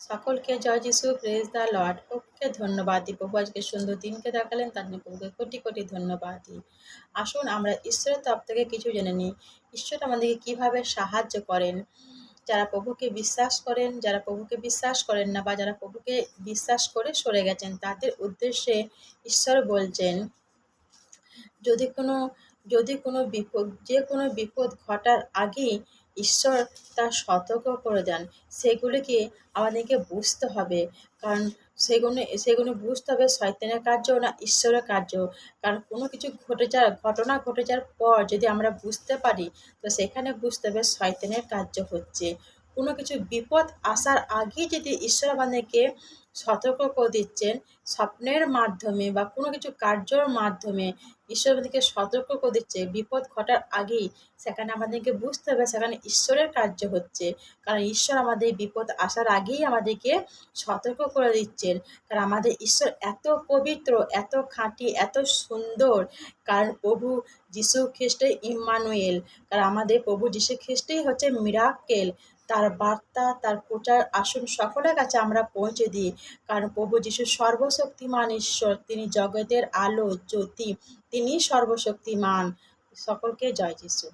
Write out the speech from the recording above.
সকলকে জয় যিশু praise the Lord প্রভুকে ধন্যবাদ দিই প্রভু আজকে সুন্দর দিনকে দেখালেন, তার জন্য প্রভুকে কোটি কোটি ধন্যবাদ দিই। আসুন, আমরা ঈশ্বরের তরফ থেকে কিছু জেনে নিই। ঈশ্বর আমাদেরকে কীভাবে সাহায্য করেন? যারা প্রভুকে বিশ্বাস করেন, যারা প্রভুকে বিশ্বাস করেন না বা যারা প্রভুকে বিশ্বাস করে সরে গেছেন, তাদের উদ্দেশ্যে ঈশ্বর বলছেন, যদি কোনো যদি কোনো বিপদ, যে কোনো বিপদ ঘটার আগেই ঈশ্বর তা সতর্ক করে দেন, সেগুলিকে আমাদেরকে বুঝতে হবে। কারণ সেগুলো সেগুলো বুঝতে হবে শয়তানের কার্য না ঈশ্বরের কার্য। কারণ কোনো কিছু ঘটে যাওয়ার, ঘটনা ঘটে যাওয়ার পর যদি আমরা বুঝতে পারি, তো সেখানে বুঝতে হবে শয়তানের কার্য হচ্ছে। কোনো কিছু বিপদ আসার আগেই যদি ঈশ্বর আমাদেরকে সতর্ক করে দিচ্ছেন, স্বপ্নের মাধ্যমে বা কোনো কিছু কার্যর মাধ্যমে ঈশ্বর আমাদেরকে সতর্ক করে দিচ্ছে, বিপদ ঘটার আগেই সেখানে আমাদেরকে বুঝতে হবে সেখানে ঈশ্বরের কার্য হচ্ছে। কারণ ঈশ্বর আমাদের বিপদ আসার আগেই আমাদেরকে সতর্ক করে দিচ্ছেন। কারণ আমাদের ঈশ্বর এত পবিত্র, এত খাঁটি, এত সুন্দর। কারণ প্রভু যিশু খ্রিস্টই ইম্মানুয়েল কারণ আমাদের প্রভু যিশু খ্রিস্টই হচ্ছে মিরাক্কেল। তার বার্তা, তার প্রচার আসন সকলের কাছে আমরা পৌঁছে দিই। কারণ প্রভু যিশু সর্বশক্তিমান ঈশ্বর, তিনি জগতের আলো, জ্যোতি তিনি সর্বশক্তিমান। সকলকে জয় যিশু।